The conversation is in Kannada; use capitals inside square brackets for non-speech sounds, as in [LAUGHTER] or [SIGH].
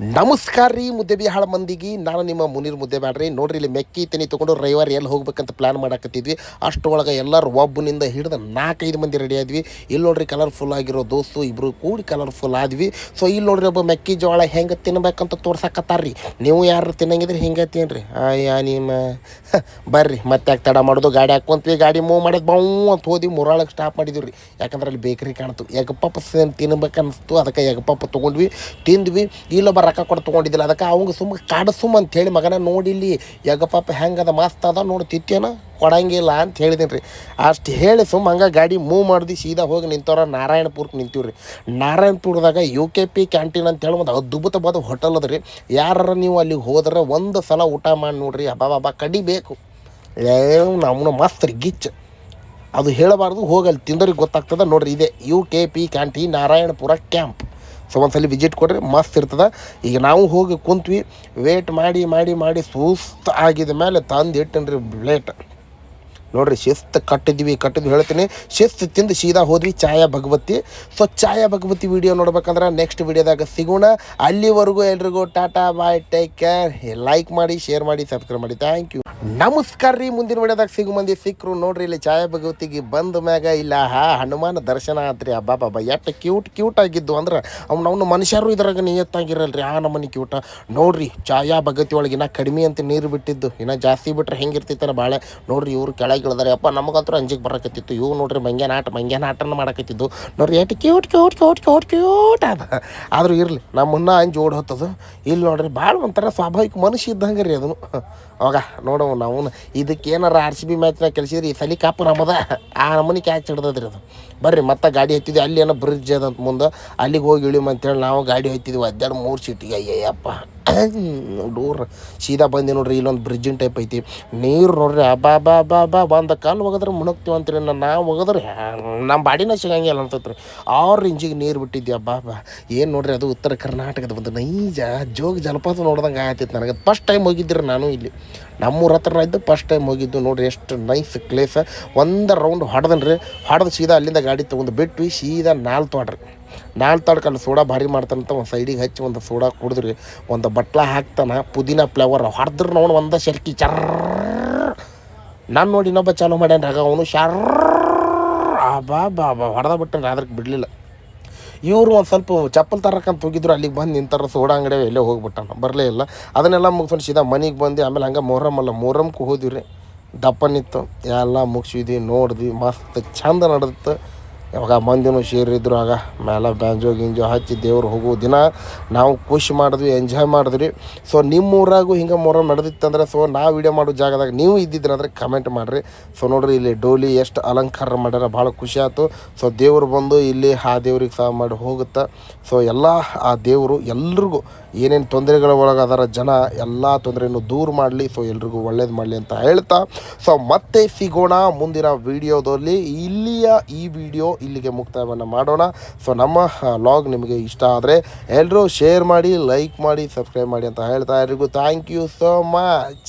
ನಮಸ್ಕಾರ ರೀ ಮುದ್ದೆ ಬಿಹಾಳ ಮಂದಿಗೆ. ನಾನು ನಿಮ್ಮ ಮುನೀರ್ ಮುದ್ದೆ ಬ್ಯಾಡ್ರಿ ನೋಡ್ರಿ, ಇಲ್ಲಿ ಮೆಕ್ಕಿ ತೆನಿ ತೊಗೊಂಡು ರವಿವಾರ ಎಲ್ಲಿ ಹೋಗ್ಬೇಕಂತ ಪ್ಲಾನ್ ಮಾಡಾಕತ್ತಿದ್ವಿ. ಅಷ್ಟರೊಳಗೆ ಎಲ್ಲರೂ ಒಬ್ಬನಿಂದ ಹಿಡಿದು ನಾಲ್ಕೈದು ಮಂದಿ ರೆಡಿ ಆದ್ವಿ. ಇಲ್ಲಿ ನೋಡ್ರಿ ಕಲರ್ಫುಲ್ ಆಗಿರೋ ದೋಸ್ತು ಇಬ್ಬರು ಕೂಡಿ ಕಲರ್ಫುಲ್ ಆದ್ವಿ. ಸೊ ಇಲ್ಲಿ ನೋಡ್ರಿ ಒಬ್ಬ ಮೆಕ್ಕಿ ಜೋಳ ಹೆಂಗೆ ತಿನ್ಬೇಕಂತ ತೋರ್ಸಕತ್ತಾರ್ರಿ. ನೀವು ಯಾರು ತಿನ್ನಂಗಿದ್ರೆ, ಹಿಂಗೆ ತಿನ್ರಿ. ಅಯ್ಯ ನಿಮ್ಮ. [LAUGHS] ಬರ್ರಿ, ಮತ್ತೆ ಯಾಕೆ ತಡ ಮಾಡೋದು? ಗಾಡಿ ಹಾಕೊಂತೀವಿ ಗಾಡಿ ಮೂವ್ ಮಾಡಿದ್ ಬೌ ಅಂತ ಹೋದ್ವಿ ಮುರಾಳಕ್ಕೆ ಸ್ಟಾಪ್ ಮಾಡಿದ್ವಿ ರೀ ಯಾಕಂದ್ರೆ ಅಲ್ಲಿ ಬೇಕ್ರಿ ಕಾಣ್ತು. ಯಗಪ್ಪ ತಿನ್ಬೇಕು ಅನಿಸ್ತು ಅದಕ್ಕೆ ಎಗಪಪ್ಪ ತೊಗೊಂಡ್ವಿ, ತಿಂದ್ವಿ. ಇಲ್ಲೊಬ್ಬ ರೊಕ್ಕ ಕೊಟ್ಟು ತೊಗೊಂಡಿದ್ದಿಲ್ಲ. ಅದಕ್ಕೆ ಅವಂಗೆ ಸುಮ್ಮ ಅಂತ ಹೇಳಿ ಮಗನ ನೋಡಿಲ್ಲಿ ಎಗಪಪ್ಪ ಹೆಂಗದ ಮಸ್ತ್ ಅದ ನೋಡಿ ತಿತ್ತೇನ ಕೊಡಂಗಿಲ್ಲ ಅಂತ ಹೇಳಿದ್ದೀನಿ ರೀ ಅಷ್ಟು ಹೇಳಿ ಸುಮ್ಮ ಹಂಗೆ ಗಾಡಿ ಮೂವ್ ಮಾಡಿದ್ವಿ ಸೀದಾ ಹೋಗಿ ನಿಂತವ್ರ ನಾರಾಯಣಪುರಕ್ಕೆ ನಿಂತೀವಿ ರೀ ನಾರಾಯಣಪುರದಾಗ ಯು ಕೆ ಪಿ ಕ್ಯಾಂಟೀನ್ ಅಂತೇಳಿ ಒಂದು ಅದ್ಭುತವಾದ ಹೋಟೆಲ್ ಅದ ರೀ. ಯಾರು ನೀವು ಅಲ್ಲಿಗೆ ಹೋದ್ರೆ ಒಂದು ಸಲ ಊಟ ಮಾಡಿ ನೋಡ್ರಿ. ಹಬ್ಬ ಹಬ್ಬ ಕಡಿಬೇಕು ನಮ್ಮನ್ನ ಮಸ್ತ್ ರೀ, ಗಿಚ್ಚ. ಅದು ಹೇಳಬಾರ್ದು ಹೋಗಲ್ಲಿ ತಿಂದೋರಿಗೆ ಗೊತ್ತಾಗ್ತದೆ ನೋಡ್ರಿ. ಇದೆ U K P canteen Narayanapura camp so ಒಂದ್ಸಲ ವಿಸಿಟ್ ಕೊಡ್ರಿ ಮಸ್ತ್ ಇರ್ತದೆ. ಈಗ ನಾವು ಹೋಗಿ ಕುಂತ್ವಿ ವೇಟ್ ಮಾಡಿ ಮಾಡಿ ಮಾಡಿ ಸುಸ್ತು ಆಗಿದ ಮೇಲೆ ತಂದು ಇಟ್ಟನ್ರಿ ಬ್ಲೇಟ್ ನೋಡ್ರಿ ಶಿಸ್ತು ಕಟ್ಟಿದ್ವಿ ಕಟ್ಟಿದ್ವಿ ಹೇಳ್ತೀನಿ. ಶಿಸ್ತು ತಿಂದು ಸೀದಾ ಹೋದ್ವಿ ಛಾಯಾ ಭಗವತಿ. ಸೊ ಛಾಯಾ ಭಗವತಿ ವಿಡಿಯೋ ನೋಡ್ಬೇಕಂದ್ರೆ ನೆಕ್ಸ್ಟ್ ವಿಡಿಯೋದಾಗ ಸಿಗೋಣ. ಅಲ್ಲಿವರೆಗೂ ಎಲ್ರಿಗೂ tata bye take care like ಮಾಡಿ ಶೇರ್ ಮಾಡಿ ಸಬ್ಸ್ಕ್ರೈಬ್ ಮಾಡಿ. ಥ್ಯಾಂಕ್ ಯು ನಮಸ್ಕಾರ ರೀ ಮುಂದಿನ ವಿಡಿಯೋದಾಗ ಸಿಗು ಮಂದಿ ಸಿಕ್ಕರು ನೋಡ್ರಿ, ಇಲ್ಲಿ ಛಾಯಾ ಭಗವತಿಗೆ ಬಂದ ಮ್ಯಾಗ ಇಲ್ಲ, ಹಾ, ಹನುಮಾನ ದರ್ಶನ ಆತ್ರಿ, ಅಬ್ಬಾ ಬಾಬಾ ಎಷ್ಟು ಕ್ಯೂಟ್ ಕ್ಯೂಟ್ ಆಗಿದ್ದು ಅಂದ್ರೆ ಅವ್ನು ಅವ್ನು ಮನುಷ್ಯರು ಇದ್ರಾಗ ನಿಯತ್ತಾಗಿರಲ್ರಿ, ಆ ನಮನಿ ಕ್ಯೂಟ ನೋಡ್ರಿ, ಛಾಯಾ ಭಗವತಿ ಒಳಗೆ ಇನ್ನ ಕಡಿಮೆ ಅಂತ ನೀರು ಬಿಟ್ಟಿದ್ದು, ಇನ್ನ ಜಾಸ್ತಿ ಬಿಟ್ರೆ ಹೆಂಗಿರ್ತಿತ್ತಾನ ಭಾಳ ನೋಡ್ರಿ, ಇವ್ರು ಕೆಳಗೆ ಇಳ್ದಾರೆ ಅಪ್ಪ ನಮಗಂತೂ ಅಂಜಿಗೆ ಬರಕತ್ತಿತ್ತು. ಇವು ನೋಡ್ರಿ ಮಂಗ್ಯಾನ ಆಟ ಮಂಗ್ಯಾನ ಆಟನ ಮಾಡಕತ್ತಿದ್ದು. ನೋಡ್ರಿ, ಎಷ್ಟು cute cute cute cute cute ಅದ. ಆದ್ರೂ ಇರಲಿ ನಮ್ಮನ್ನ ಅಂಜಿ ಓಡ್ ಹೊತ್ತದು. ಇಲ್ಲಿ ನೋಡ್ರಿ ಭಾಳ ಒಂಥರ ಸ್ವಾಭಾವಿಕ ಮನುಷ್ಯ ಇದ್ದಂಗೆ ರೀ ಅದನ್ನು ಅವಾಗ ನೋಡವು ನಾವು. ಇದಕ್ಕೆ ಏನಾರ ಆರ್ ಸಿ ಬಿ ಮ್ಯಾಚ್ನಾಗ ಕಲಿಸಿದ್ರೆ, ಈ ಸಲಿ ಕಾಪು ನಮ್ಮದ ಆ ನಮೂನಿ ಕ್ಯಾಚ್ ಹಿಡ್ದದ್ರಿ ಅದು. ಬರ್ರಿ, ಮತ್ತೆ ಗಾಡಿ ಹತ್ತಿದ್ವಿ, ಅಲ್ಲಿ ಏನೋ ಬ್ರಿಡ್ಜ್ ಅದಂತ ಮುಂದೆ, ಅಲ್ಲಿಗೆ ಹೋಗಿ ಇಳಿಮಂತೇಳಿ ನಾವು ಗಾಡಿ ಹೋಯ್ತಿದ್ವಿ ಅದ್ದಾಡು ಮೂರು ಸೀಟಿಗೆ ಅಯ್ಯಯ್ಯಪ್ಪ. ಡೂರ್ ಸೀದಾ ಬಂದಿ ನೋಡ್ರಿ, ಇಲ್ಲೊಂದು ಬ್ರಿಡ್ಜಿನ ಟೈಪ್ ಐತಿ. ನೀರು ನೋಡ್ರಿ ಅಬಾ ಬಾ ಬಾ ಬಾ ಒಂದು ಕಾಲು ಒಗದ್ರೆ ಮುಣಗ್ತೀವಿ ಅಂತೀರಿ ನಾವು ಒಗದ್ರೆ ನಮ್ಮ ಬಾಡಿನ ಸಿಗಂಗಿಲ್ಲ ಅಂತತ್ರಿ ಆರು ಇಂಚಿಗೆ ನೀರು ಬಿಟ್ಟಿದ್ದೆ ಅಬ್ಬಾ ಬಾ ಏನು ನೋಡ್ರಿ ಅದು? ಉತ್ತರ ಕರ್ನಾಟಕದ ಒಂದು ನೈಜ ಜೋಗ ಜಲಪಾತ ನೋಡ್ದಂಗೆ ಆಗತ್ತಿತ್ತು ನನಗೆ. ಫಸ್ಟ್ ಟೈಮ್ ಹೋಗಿದ್ರಿ ನಾನು ಇಲ್ಲಿ. ನಮ್ಮೂರ ಹತ್ರ ಇದ್ದು ಫಸ್ಟ್ ಟೈಮ್ ಹೋಗಿದ್ದು ನೋಡ್ರಿ, ಎಷ್ಟು ನೈಸ್ ಪ್ಲೇಸ ಒಂದು ರೌಂಡ್ ಹೊಡೆದನ್ರಿ. ಹೊಡೆದು ಸೀದಾ ಅಲ್ಲಿಂದ ಗಾಡಿ ತೊಗೊಂಡು ಬಿಟ್ವಿ, ಸೀದಾ ನಾಲ್ ತೋಡ್ರಿ ನಾಲ್ ತಡ್ಕೊಂಡು ಸೋಡಾ ಭಾರಿ ಮಾಡ್ತಾನಂತ ಒಂದು ಸೈಡಿಗೆ ಹಚ್ಚಿ ಒಂದು ಸೋಡಾ ಕುಡಿದ್ರಿ, ಒಂದು ಬಟ್ಲ ಹಾಕ್ತಾನೆ, ಪುದೀನ ಫ್ಲೇವರ್ ಹೊಡೆದ್ರೆ ನೋಡಿ ಒಂದು ಶರ್ಕಿ, ಚರ್ರ. ನಾನು ನೋಡಿ ಇನ್ನೊಬ್ಬ ಚಾಲೂ ಮಾಡ್ಯಾನ ಆಗ ಅವನು ಶರ್ರ. ಬಾ ಬಾ ಬಾ ಹೊಡೆದ ಬಿಟ್ಟನ್ರಿ ಅದಕ್ಕೆ ಬಿಡಲಿಲ್ಲ. ಇವರು ಒಂದು ಸ್ವಲ್ಪ ಚಪ್ಪಲ್ ತರಕಂತ ಹೋಗಿದ್ರು, ಅಲ್ಲಿಗೆ ಬಂದು ನಿಂತಾರ, ಸೋಡಾ ಅಂಗಡಿ ಎಲ್ಲೇ ಹೋಗ್ಬಿಟ್ಟಾನ, ಬರಲೇ ಇಲ್ಲ. ಅದನ್ನೆಲ್ಲ ಮುಗಿಸ್ಕೊಂಡು ಸೀದಾ ಮನೆಗೆ ಬಂದು, ಆಮೇಲೆ ಹಂಗೆ ಮೊಹರಮ್ ಅಲ್ಲ ಮೊಹರಮ್ಗೆ ಹೋದ್ವಿ ದಪ್ಪನಿತ್ತು ಎಲ್ಲ ಮುಗಿಸಿದ್ವಿ, ನೋಡಿದ್ವಿ, ಮಸ್ತ್, ಚಂದ ನಡೆದಿತ್ತು ಯಾವಾಗ ಮಂದಿನೂ ಸೇರಿದ್ರು, ಆಗ ಮೇಲೆ ಬ್ಯಾಂಜೋ ಗಿಂಜೋ ಹಚ್ಚಿ ದೇವ್ರು ಹೋಗೋ ದಿನ ನಾವು ಖುಷಿ ಮಾಡಿದ್ವಿ ಎಂಜಾಯ್ ಮಾಡಿದ್ವಿ. ಸೊ ನಿಮ್ಮ ಊರಾಗೂ ಹಿಂಗೆ ಮೊರ ನಡೆದಿತ್ತಂದ್ರೆ ಸೊ ನಾವು ವಿಡಿಯೋ ಮಾಡೋ ಜಾಗದಾಗ ನೀವು ಇದ್ದಿದ್ರೆ ಅಂದ್ರೆ ಕಮೆಂಟ್ ಮಾಡಿರಿ. ಸೊ ನೋಡ್ರಿ, ಇಲ್ಲಿ ಡೋಲಿ ಎಷ್ಟು ಅಲಂಕಾರ ಮಾಡ್ಯಾರ, ಭಾಳ ಖುಷಿ ಆಯಿತು. ಸೊ ದೇವ್ರು ಬಂದು ಇಲ್ಲಿ ಆ ದೇವ್ರಿಗೆ ಸಹ ಮಾಡಿ ಹೋಗುತ್ತೆ. ಸೊ ಎಲ್ಲ ಆ ದೇವರು ಎಲ್ರಿಗೂ ಏನೇನು ತೊಂದರೆಗಳ ಒಳಗೆ ಅದರ ಜನ, ಎಲ್ಲ ತೊಂದರೆಯನ್ನು ದೂರ ಮಾಡಲಿ. ಸೊ ಎಲ್ರಿಗೂ ಒಳ್ಳೇದು ಮಾಡಲಿ ಅಂತ ಹೇಳ್ತಾ. ಸೊ ಮತ್ತೆ ಸಿಗೋಣ ಮುಂದಿನ ವೀಡಿಯೋದಲ್ಲಿ ಇಲ್ಲಿಯ ಈ ವಿಡಿಯೋ ಇಲ್ಲಿಗೆ ಮುಕ್ತಾಯವನ್ನು ಮಾಡೋಣ. ಸೊ ನಮ್ಮ ಲಾಗ್ ನಿಮಗೆ ಇಷ್ಟ ಆದರೆ ಎಲ್ಲರೂ ಶೇರ್ ಮಾಡಿ ಲೈಕ್ ಮಾಡಿ ಸಬ್ಸ್ಕ್ರೈಬ್ ಮಾಡಿ ಅಂತ ಹೇಳ್ತಾ ಎಲ್ರಿಗೂ ಥ್ಯಾಂಕ್ ಯು ಸೋ ಮಚ್